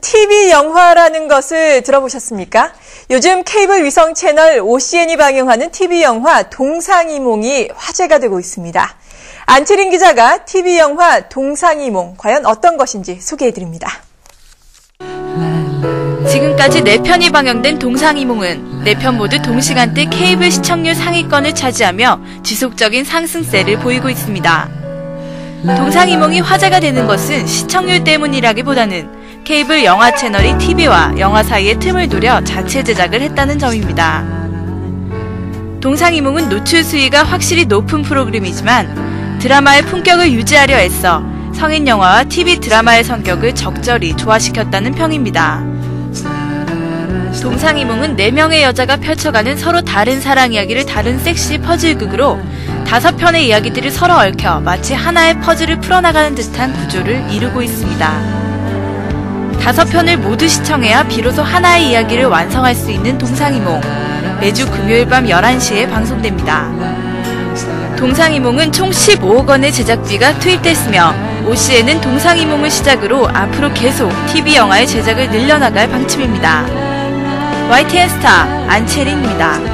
TV 영화라는 것을 들어보셨습니까? 요즘 케이블 위성 채널 OCN이 방영하는 TV 영화 동상이몽이 화제가 되고 있습니다. 안채린 기자가 TV 영화 동상이몽 과연 어떤 것인지 소개해 드립니다. 지금까지 4편이 방영된 동상이몽은 4편 모두 동시간대 케이블 시청률 상위권을 차지하며 지속적인 상승세를 보이고 있습니다. 동상이몽이 화제가 되는 것은 시청률 때문이라기보다는 케이블 영화 채널이 TV와 영화 사이의 틈을 노려 자체 제작을 했다는 점입니다. 동상이몽은 노출 수위가 확실히 높은 프로그램이지만 드라마의 품격을 유지하려 애써 성인 영화와 TV 드라마의 성격을 적절히 조화시켰다는 평입니다. 동상이몽은 4명의 여자가 펼쳐가는 서로 다른 사랑 이야기를 다른 섹시 퍼즐극으로 다섯 편의 이야기들을 서로 얽혀 마치 하나의 퍼즐을 풀어나가는 듯한 구조를 이루고 있습니다. 다섯 편을 모두 시청해야 비로소 하나의 이야기를 완성할 수 있는 동상이몽. 매주 금요일 밤 11시에 방송됩니다. 동상이몽은 총 15억 원의 제작비가 투입됐으며 OCN은 동상이몽을 시작으로 앞으로 계속 TV 영화의 제작을 늘려나갈 방침입니다. YTN 스타 안채린입니다.